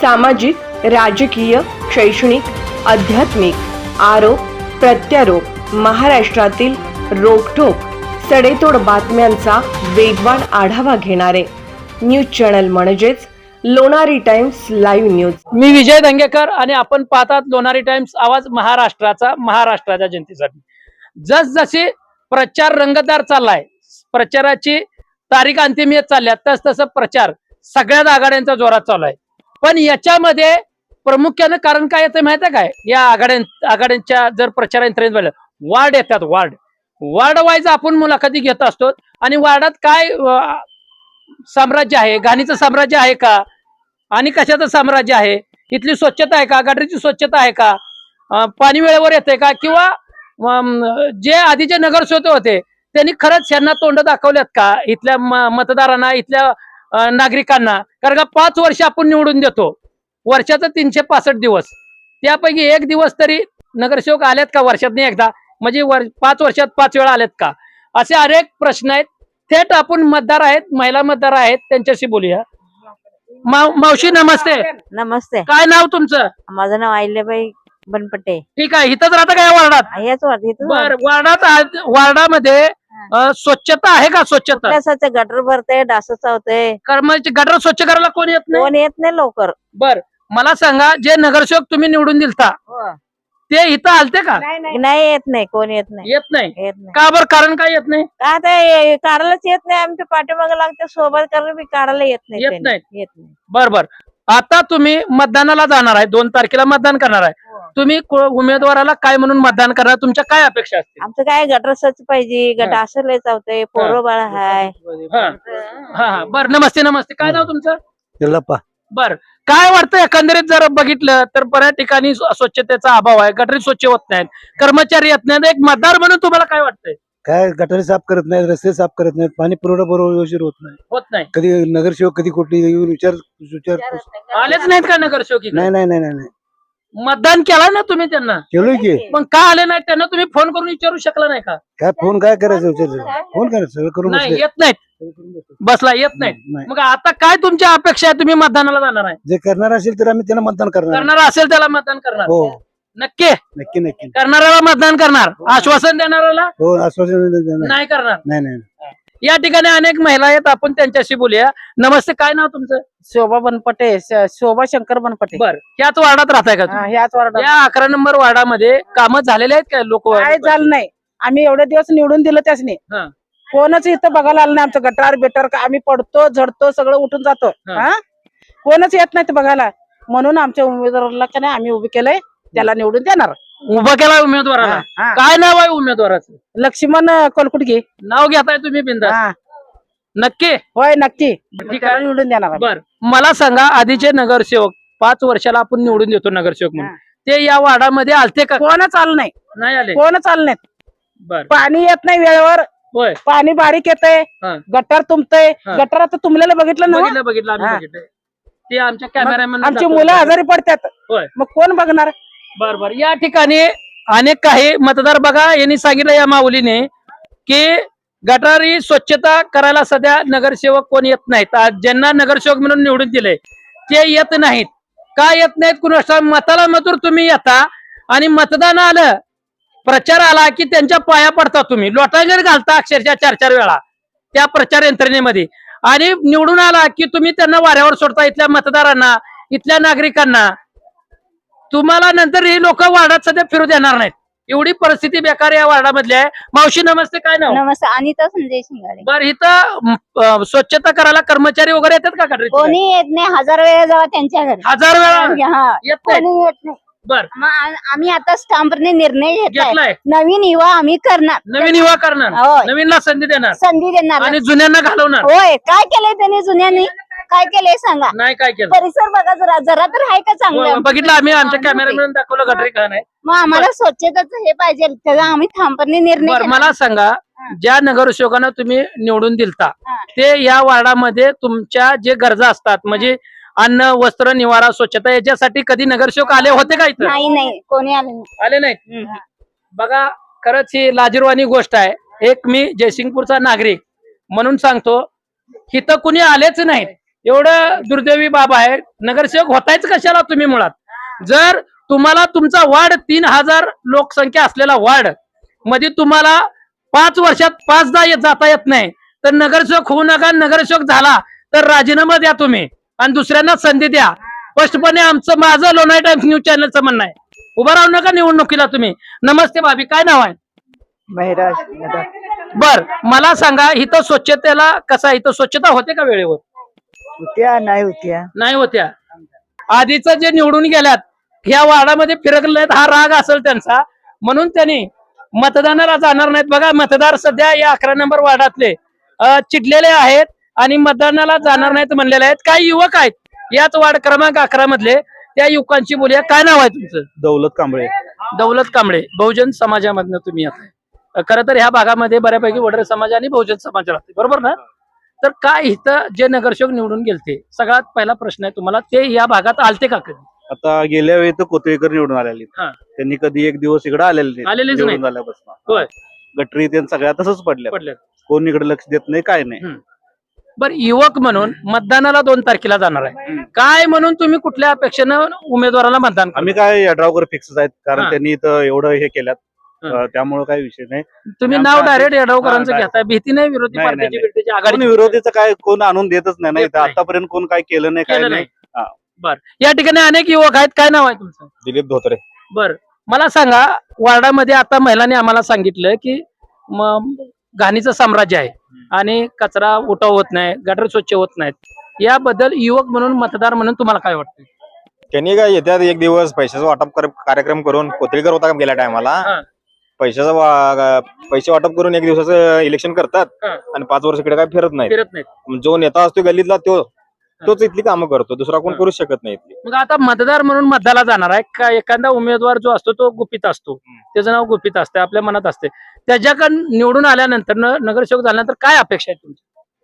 सामाजिक राजकीय शैक्षणिक आध्यात्मिक आरोप प्रत्यारोप महाराष्ट्रातील रोखोक सडेतोड बातम्यांचा वेगवान आढावा घेणारे न्यूज चॅनल म्हणजेच लोणारी टाइम्स लाईव्ह न्यूज. मी विजय दंगेकर आणि आपण पाहतात लोणारी टाइम्स आवाज महाराष्ट्राचा महाराष्ट्राच्या जनतेसाठी. जसजसे प्रचार रंगतदार चाललाय प्रचाराची तारीख अंतिम येत चालल्या तस तसं प्रचार सगळ्याच आघाड्यांचा जोरात चालू आहे. पण याच्यामध्ये प्रामुख्यानं कारण काय येतं माहिती आहे काय? या आघाड्यां आघाड्यांच्या जर प्रचार यंत्रणेत वार्ड येतात वार्ड वार्ड वाईज आपण मुलाखती घेत असतो आणि वार्डात काय साम्राज्य आहे? घाणीचं साम्राज्य आहे का? आणि कशाचं साम्राज्य आहे? इथली स्वच्छता आहे का? गाडरीची स्वच्छता आहे का? पाणी वेळेवर येते का? किंवा जे आधीचे नगरसेवक होते त्यांनी खरंच यांना तोंड दाखवल्यात का? इथल्या म- मतदारांना इथल्या नागरिकांना. कारण का पाच वर्ष आपण निवडून देतो. वर्षाचं तीनशे पासष्ट दिवस. त्यापैकी एक दिवस तरी नगरसेवक आलेत का वर्षात एकदा? म्हणजे वर पाच वर्षात पाच वेळा आलेत का? असे अनेक प्रश्न आहेत. थेट आपण मतदार आहेत महिला मतदार आहेत त्यांच्याशी बोलूया. माव- मावशी नमस्ते. नमस्ते. काय नाव तुमचं? माझं नाव अहिल्याबाई बनपटे. ठीक आहे. इथंच राहता का या वार्डात? वार्डात वार्डामध्ये अं, स्वच्छता आहे का स्वच्छता? गटर भरते डास चावते. कर्मचारी गटर स्वच्छ करायला कोण येत नाही? कोण येत नाही लवकर. बर मला सांगा जे नगरसेवक तुम्ही निवडून दिलता ते इथं आलते का? नाही येत नाही कोण येत नाही. येत नाही? येत नाही. का बर कारण काय येत नाही? का ते काढायलाच येत नाही आमच्या पाठीमागे लागते सोबत कारण मी काढायला येत नाही येत त्यांनी. येत नाही. बर बर. आता तुम्ही मतदानाला जाणार आहे. दोन तारखेला मतदान करणार आहे. तुम्ही को- उमेदवाराला काय म्हणून मतदान करणार? तुमच्या काय अपेक्षा असतील? आमचं काय गटर स्वच्छ पाहिजे. हा. गट असं लय चावतंय. पोरं बाळ हाय. हा. हा हा. बर नमस्ते नमस्ते. काय नाव तुमचं? बर. काय वाटतं एकंदरीत जर बघितलं तर बऱ्याच ठिकाणी स्व- स्वच्छतेचा अभाव आहे. गटरी स्वच्छ होत नाहीत. कर्मचारी येत नाहीत. एक मतदार म्हणून तुम्हाला काय वाटतंय? काय गटारी साफ करत नाहीत रस्ते साफ करत नाहीत पाणी पुरवठा बरोबर व्यवस्थित होत नाही. होत नाही. कधी नगरसेवक कधी कुठे येऊन विचार विचार आलेच नाहीत का नगरसेवक इकडे? नाही नाही नाही नाही नाही. मतदान केलं ना तुम्ही त्यांना? केलोय की. मग का आले नाहीत त्यांना? तुम्ही फोन करून विचारू शकला नाही का? काय फोन काय करायचं विचार फोन करायचं सगळं करून नाही बसले. येत नाहीत. सगळं करून बसले. बसला येत नाहीत. नाही मग आता काय तुमच्या अपेक्षा आहे? तुम्ही मतदानाला जाणार आहे. जे करणार असेल तर आम्ही त्यांना मतदान करणार. करणार असेल त्याला मतदान करणार. हो. नक्की. नक्की नक्की. करणाऱ्याला मतदान करणार. आश्वासन देणाऱ्याला? हो आश्वासन देणार. नाही करणार. नाही नाही या ठिकाणी अनेक महिला आहेत आपण त्यांच्याशी बोलूया. नमस्ते काय नाव तुमचं? शोभा बनपटे श- शोभा शंकर बनपटे. बर ह्याच वार्डात राहताय का तुम्ही? हा, ह्याच वार्डात. या अकरा नंबर वार्डामध्ये कामं झालेले आहेत काय लोक काय झालं नाही. आम्ही एवढे दिवस निवडून दिलं त्यासनी. हा. कोणच इथं बघायला आलं नाही आमचं गटार बेटर का आम्ही पडतो झडतो सगळं उठून जातो. हा. हा? कोणच येत नाही ते बघायला. म्हणून आमच्या उमेदवाराला का नाही आम्ही उभे केलंय. त्याला निवडून देणार. उभं केला उमेदवाराला. हा, हा. काय नाव आहे उमेदवाराचं? लक्ष्मण कोलकुटगी. नाव घेताय तुम्ही बिंदा हा. नक्की? होय नक्की. ठीक त्याला आहे. निवडून देणार. बर. मला सांगा आधीचे नगरसेवक पाच वर्षाला आपण निवडून देतो नगरसेवक म्हणून. ते या वार्डामध्ये आलते का? कोणच आलं नाही. नाही आले. कोणच आलं नाही. बर. पाणी येत नाही वेळेवर. होय. पाणी बारीक येतंय. हा. गटार तुंबतय. हा. गटार आता तुंबलेलं बघितलं ना? बघितलं बघितलं आम्ही हा. बघितलं. ते आमच्या कॅमेरामॅन आमची मुलं आजारी पडतात. होय. मग कोण बघणार? बर बर. या ठिकाणी अनेक काही मतदार बघा यांनी सांगितलं या माऊलीने की गटारी स्वच्छता करायला सध्या नगरसेवक कोण येत नाहीत. आज ज्यांना नगरसेवक म्हणून निवडून दिले ते येत नाहीत. का येत नाहीत? कुणाचा मताला मजूर तुम्ही येता आणि मतदान आलं प्रचार आला की त्यांच्या पाया पडता तुम्ही. लोटांजर घालता अक्षरशः चार चार वेळा त्या प्रचार यंत्रणेमध्ये. आणि निवडून आला की तुम्ही त्यांना वाऱ्यावर सोडता इथल्या मतदारांना इथल्या नागरिकांना. तुम्हाला नंतर ही लोक वार्डात सध्या फिरू देणार नाहीत. एवढी परिस्थिती बेकार या वार्डामधली आहे. मावशी नमस्ते काय नाव? नमस्ते अनिता संजय शिंगाडे. बर इथं अ, स्वच्छता करायला कर्मचारी वगैरे येतात का? कोणी येत नाही. हजार वेळा जावा त्यांच्या घरी. हजार वेळा? हा येत नाही? कोणी येत नाही. बर. मग आ- आम्ही आता स्टाम्पने निर्णय घेतलाय. घेतलाय? नवीन युवा आम्ही करणार. नवीन युवा करणार. होय. नवीनला संधी देणार. संधी देणार. आणि जुन्यांना घालवणार. होय काय केलंय त्यांनी जुन्यांनी? काय केलंय सांगा. नाही काय केलं? परिसर बघा जरा जरा तर आहे का चांगलं? बघितलं आम्ही आमच्या कॅमेरामॅन दाखवलं गटरी का नाही? मग आम्हाला स्वच्छतेचं हे पाहिजे त्याचा आम्ही ठामपणे निर्णय बर. मला सांगा ज्या नगरसेवकांना तुम्ही निवडून दिलता हा. ते या वार्डामध्ये तुमच्या जे गरजा असतात म्हणजे अन्न वस्त्र निवारा स्वच्छता याच्यासाठी कधी नगरसेवक आले होते का इथं? नाही नाही कोणी आलं नाही. आले नाहीत? बघा खरंच ही लाजीरवाणी गोष्ट आहे. एक मी जयसिंगपूरचा नागरिक म्हणून सांगतो इथं कुणी आलेच नाहीत. एवढं दुर्दैवी बाब आहे. नगरसेवक होतायच कशाला तुम्ही मुळात? जर तुम्हाला तुमचा वार्ड तीन हजार लोकसंख्या असलेला वार्डमध्ये तुम्हाला पाच वर्षात पाचदा येत जाता येत नाही तर नगरसेवक होऊ नका नगरसेवक झाला तर राजीनामा द्या तुम्ही आणि दुसऱ्यांना संधी द्या. स्पष्टपणे आमचं माझं लोणाई टाइम्स न्यूज चॅनलचं म्हणणं आहे. उभं राहू नका निवडणुकीला तुम्ही. नमस्ते भाभी काय नाव आहे? बर मला सांगा इथं स्वच्छतेला कसं इथं स्वच्छता होते का वेळेवर? होत्या नाही होत्या? नाही होत्या. आधीच जे निवडून गेल्यात ह्या वार्डामध्ये फिरकले हा राग असेल त्यांचा. म्हणून त्यांनी मतदानाला जाणार नाहीत. बघा मतदार सध्या या अकरा नंबर वार्डातले चिडलेले आहेत आणि मतदानाला जाणार नाहीत म्हणलेले आहेत. काही युवक आहेत याच वार्ड क्रमांक अकरा मधले त्या युवकांची बोलूया. काय नाव आहे तुमचं? दौलत कांबळे. दौलत कांबळे बहुजन समाजामधनं तुम्ही येत खरं तर ह्या भागामध्ये बऱ्यापैकी वडर समाज आणि बहुजन समाज राहते. बरोबर ना? तर काय इथं जे नगरसेवक निवडून गेलते? सगळ्यात पहिला प्रश्न आहे तुम्हाला ते या भागात आलते का कधी? आता गेल्या वेळी तर कोथळीकर निवडून आलेले हा. त्यांनी कधी एक दिवस इकडे आलेले. आलेलेच नाही. झाल्यापासून होय. गटरी ते सगळ्या तसंच पडल्या पडले कोण इकडे लक्ष देत नाही काय नाही. बर युवक म्हणून मतदानाला दोन तारखेला जाणार आहे. काय म्हणून तुम्ही कुठल्या अपेक्षेनं उमेदवाराला मतदान आम्ही काय यड्रावकर फिक्स आहेत कारण हा. त्यांनी इथं एवढं हे केल्यात. त्यामुळे काही विषय नाही. तुम्ही नाव डायरेक्ट येडवकरांचं घेताय. भीती नाही विरोधी पार्टीची आघाडी विरोधीचं काय कोण आणून देतच नाही. ना. आतापर्यंत कोण काय केलं नाही काय केलं नाही. बर. या ठिकाणी अनेक युवक आहेत. काय नाव आहे तुमचं? दिलीप धोत्रे. बर. मला सांगा वार्डामध्ये आता महिलांनी आम्हाला सांगितलं की घाणीचं साम्राज्य आहे आणि कचरा उठाव होत नाही गटर स्वच्छ होत नाहीत. याबद्दल युवक म्हणून मतदार म्हणून तुम्हाला काय वाटतं त्यांनी काय येत्यात एक दिवस पैशाचा वाटप कर- कार्यक्रम करून कोथळीकर होता का गेल्या टायमाला. पैशाचा वा- पैसे वाटप करून एक दिवसाचं इलेक्शन करतात हा. आणि पाच वर्ष इकडे काय फिरत नाही फिरत नाहीत. जो नेता असतो गल्लीतला तो तोच इथली कामं करतो दुसरा कोण हा. करू शकत नाही इथली. मग आता मतदार म्हणून मतदाला जाणार आहे. का एखादा उमेदवार जो असतो तो गुपित असतो. त्याचं नाव गुपित असते आपल्या मनात असते त्याच्याकडून निवडून आल्यानंतर न- नगरसेवक झाल्यानंतर काय अपेक्षा आहे तुमची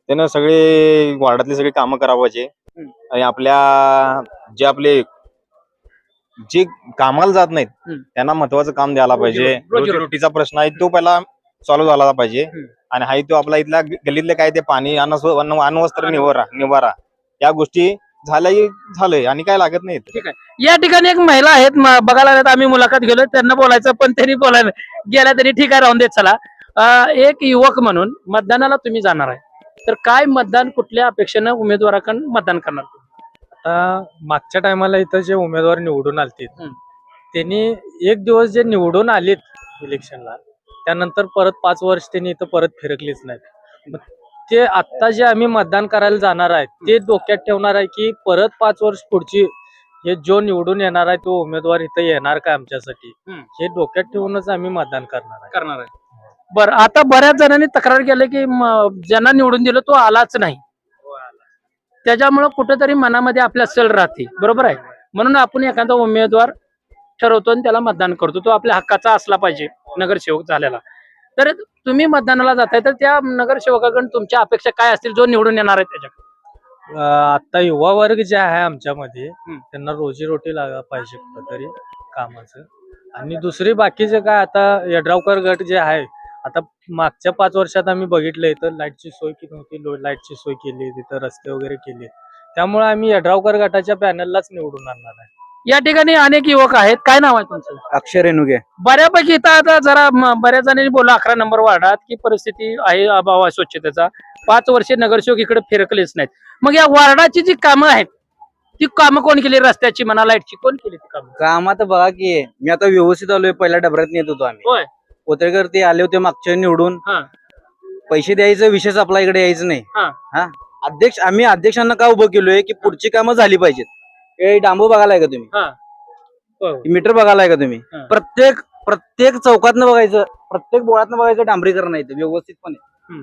त्यानं सगळे वार्डातली सगळी कामं करावायचे हम्म. आणि आपल्या जे आपले जे कामाला जात नाहीत. त्यांना महत्वाचं काम द्यायला पाहिजे. रोजीरोटीचा प्रश्न आहे तो पहिला सॉल्व्ह झाला पाहिजे. आणि हाही तो आपला इथल्या गल्लीतले काय ते पाणी अण्वस्त्र निवारा निवारा. या गोष्टी झाल्याही झालंय आणि काय लागत नाही या ठिकाणी एक महिला आहेत बघायला आम्ही मुलाखत गेलो त्यांना बोलायचं पण त्यांनी बोलायला गेल्या तरी ठीक आहे राहून देत चला. एक युवक म्हणून मतदानाला तुम्ही जाणार आहे. तर काय मतदान कुठल्या अपेक्षेनं उमेदवाराकडून मतदान करणार? आता मागच्या टायमाला इथं जे उमेदवार निवडून आलते. त्यांनी एक दिवस जे निवडून आलेत इलेक्शनला त्यानंतर परत पाच वर्ष त्यांनी इथं परत फिरकलीच नाहीत. मग ते आत्ता जे आम्ही मतदान करायला जाणार आहे ते डोक्यात ठेवणार आहे की परत पाच वर्ष पुढची हे जो निवडून येणार आहे तो उमेदवार इथं येणार का आमच्यासाठी. हे डोक्यात ठेवूनच आम्ही मतदान करणार करणार आहे. बरं आता बऱ्याच जणांनी तक्रार केली की ज्यांना निवडून दिलं तो आलाच नाही. त्याच्यामुळं कुठेतरी मनामध्ये आपल्या सल राहते. बरोबर आहे? म्हणून आपण एखादा उमेदवार ठरवतो आणि त्याला मतदान करतो. तो आपल्या हक्काचा असला पाहिजे नगरसेवक झालेला. तर तुम्ही मतदानाला जाताय तर त्या नगरसेवकाकडून तुमच्या अपेक्षा काय असतील? जो निवडून येणार आहे त्याच्याकडे. अं, आता युवा वर्ग जे आहे आमच्यामध्ये हम्म. त्यांना रोजीरोटी लागा पाहिजे कुठंतरी कामाचं. आणि दुसरी बाकीचे काय आता यड्रावकर गट जे आहे आता मागच्या पाच वर्षात आम्ही बघितलं इथं लाईटची सोय केली नव्हती लाईटची सोय केली तिथं रस्ते वगैरे केले. त्यामुळे आम्ही यड्रावकर गटाच्या पॅनललाच निवडून आणणार आहे. या ठिकाणी अनेक युवक आहेत. काय नाव आहे तुमचं? अक्षय रेणुगे. बऱ्यापैकी इथं आता जरा म- बऱ्याच जणांनी बोला अकरा नंबर वार्डात की परिस्थिती आहे अभाव आहे स्वच्छतेचा. पाच वर्षे नगरसेवक इकडे फिरकलेच नाहीत. मग या वार्डाची जी कामं आहेत ती कामं कोण केली? रस्त्याची म्हणा लाईटची कोण केली ती कामं? काम आता बघा की मी आता व्यवस्थित आलोय पहिल्या डबऱ्यात नेत होतो आम्ही. होय. कोत्रेकर ते आले होते मागच्या निवडून. हा. पैसे द्यायचं विषयच आपला इकडे यायचं नाही. हा. हा. अध्यक्ष आम्ही अध्यक्षांना का उभं केलोय की पुढची कामं झाली पाहिजेत. हे डांबू बघायलाय का तुम्ही? हा. मीटर बघायलाय का तुम्ही? हा. प्रत्येक प्रत्येक चौकातनं बघायचं प्रत्येक बोळातनं बघायचं डांबरीकरण इथं व्यवस्थितपणे. हम्म.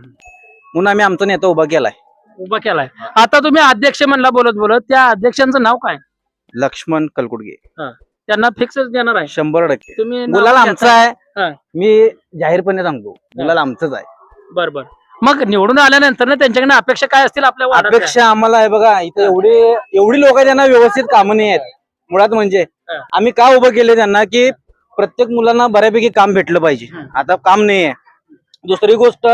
म्हणून आम्ही आमचा नेता उभा केलाय. उभा केलाय. आता तुम्ही अध्यक्ष म्हणला बोलत बोलत त्या अध्यक्षांचं नाव काय? लक्ष्मण कलकुडगे. त्यांना फिक्स देणार आहे. शंभर टक्के. तुम्ही नाव घेता? आमचा हा. आहे मी जाहीरपणे सांगतो. गुलाल आमचंच आहे. बर बर. मग निवडून आल्यानंतर ना त्यांच्याकडे अपेक्षा काय असतील आपल्या वार्डातल्या? अपेक्षा आम्हाला आहे बघा इथे एवढे एवढी लोक त्यांना व्यवस्थित कामं नाही आहेत. मुळात म्हणजे हा. आम्ही का उभं केले त्यांना की प्रत्येक मुलांना बऱ्यापैकी काम भेटलं पाहिजे. आता काम नाही आहे. दुसरी गोष्ट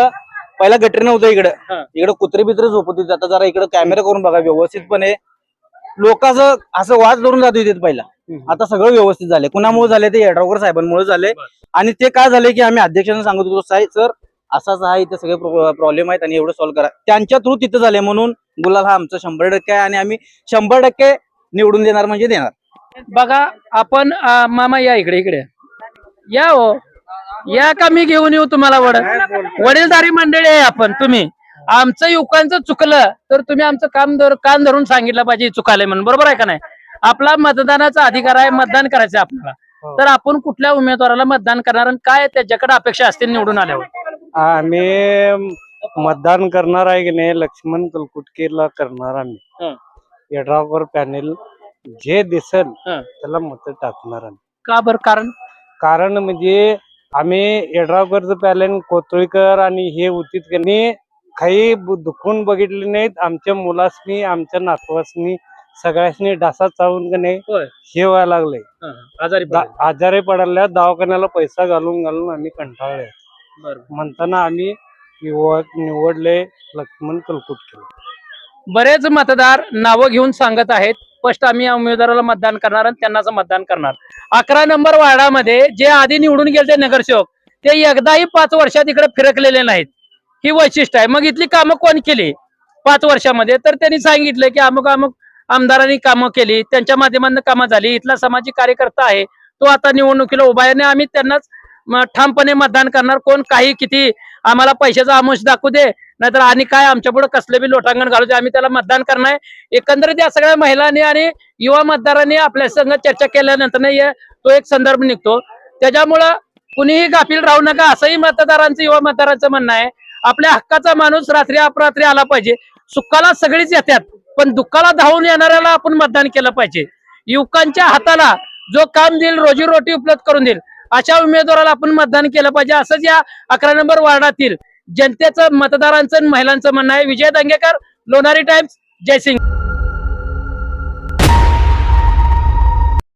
पहिला गटर नव्हतं इकडं. हा. इकडे कुत्रे बित्रे झोपत होते. आता जरा इकडे कॅमेरा करून बघा व्यवस्थितपणे. लोकांचं असं वाज धरून जात होते पहिला. आता सगळं व्यवस्थित झाले कुणामुळे झाले ते येड्रावकर साहेबांमुळे झाले आणि ते काय झाले की आम्ही अध्यक्षांना सांगत होतो साहेब सर असाच आहे इथे सगळे प्रॉब्लेम आहेत आणि एवढं सॉल्व्ह करा. त्यांच्या थ्रू तिथं झाले म्हणून गुलाल हा आमचा शंभर टक्के आहे आणि आम्ही शंभर टक्के निवडून देणार म्हणजे देणार. बघा आपण मामा या इकडे इकडे. या हो. या का मी घेऊन येऊ तुम्हाला वड? वडीलधारी मंडळी आहे आपण तुम्ही. आमचं युवकांचं चुकलं तर तुम्ही आमचं काम धर कान धरून सांगितलं पाहिजे चुकाले म्हणून. बरोबर आहे का नाही? आपला मतदानाचा अधिकार आहे मतदान करायचं आपल्याला. तर आपण कुठल्या उमेदवाराला मतदान करणार आणि काय त्याच्याकडे अपेक्षा असतील निवडून आल्यावर? आम्ही मतदान करणार आहे की नाही लक्ष्मण तलकुटकीला करणार हं. आम्ही यड्रावकर पॅनेल जे दिसल हं. त्याला मत टाकणार आम्ही. का बरं? कारण? कारण म्हणजे आम्ही यड्रावकरचं पॅलेन कोतळीकर आणि हे नाही काही बु- दुखून बघितले नाहीत. आमच्या मुलासनी आमच्या नातवासनी सगळ्यासनी डासा चावून का नाही होय. हे व्हायला लागलंय. आजारी आजारी पडल्या दवाखान्याला पैसा घालून घालून आम्ही कंटाळले. बरं. म्हणताना आम्ही युवक निवडले लक्ष्मण तलकुटके बरेच मतदार नावं घेऊन सांगत आहेत. स्पष्ट आम्ही या उमेदवाराला मतदान करणार आणि त्यांनाच मतदान करणार. अकरा नंबर वार्डामध्ये जे आधी निवडून गेले ते नगरसेवक ते एकदाही पाच वर्षात इकडे फिरकलेले नाहीत. ही वैशिष्ट्य आहे. मग इथली कामं कोण केली? पाच वर्षामध्ये. तर त्यांनी सांगितलं की अमुक अमुक आमदारांनी कामं केली त्यांच्या माध्यमातून कामं झाली. इथला सामाजिक कार्यकर्ता आहे तो आता निवडणुकीला उभा आहे आणि आम्ही त्यांनाच ठामपणे मतदान करणार. कोण काही किती आम्हाला पैशाचा आमुष दाखवू दे नाहीतर आणि काय आमच्या पुढे कसले बी लोटांगण घालू दे आम्ही त्याला मतदान करणार. एकंदरीत या सगळ्या महिलांनी आणि युवा मतदारांनी आपल्या संघ चर्चा केल्यानंतर हे- तो एक संदर्भ निघतो. त्याच्यामुळं कुणीही गाफील राहू नका असंही मतदारांचं युवा मतदारांचं म्हणणं आहे. आपल्या हक्काचा माणूस रात्री अपरात्री आला पाहिजे. सुखाला सगळीच येतात. पण दुःखाला धावून येणाऱ्याला आपण मतदान केलं पाहिजे. युवकांच्या हाताला जो काम देईल रोजीरोटी उपलब्ध करून देईल अशा उमेदवाराला आपण मतदान केलं पाहिजे. असंच या अकरा नंबर वार्डातील जनतेचं मतदारांचं महिलांचं म्हणणं आहे. विजय दंगेकर लोणारी टाइम्स जयसिंग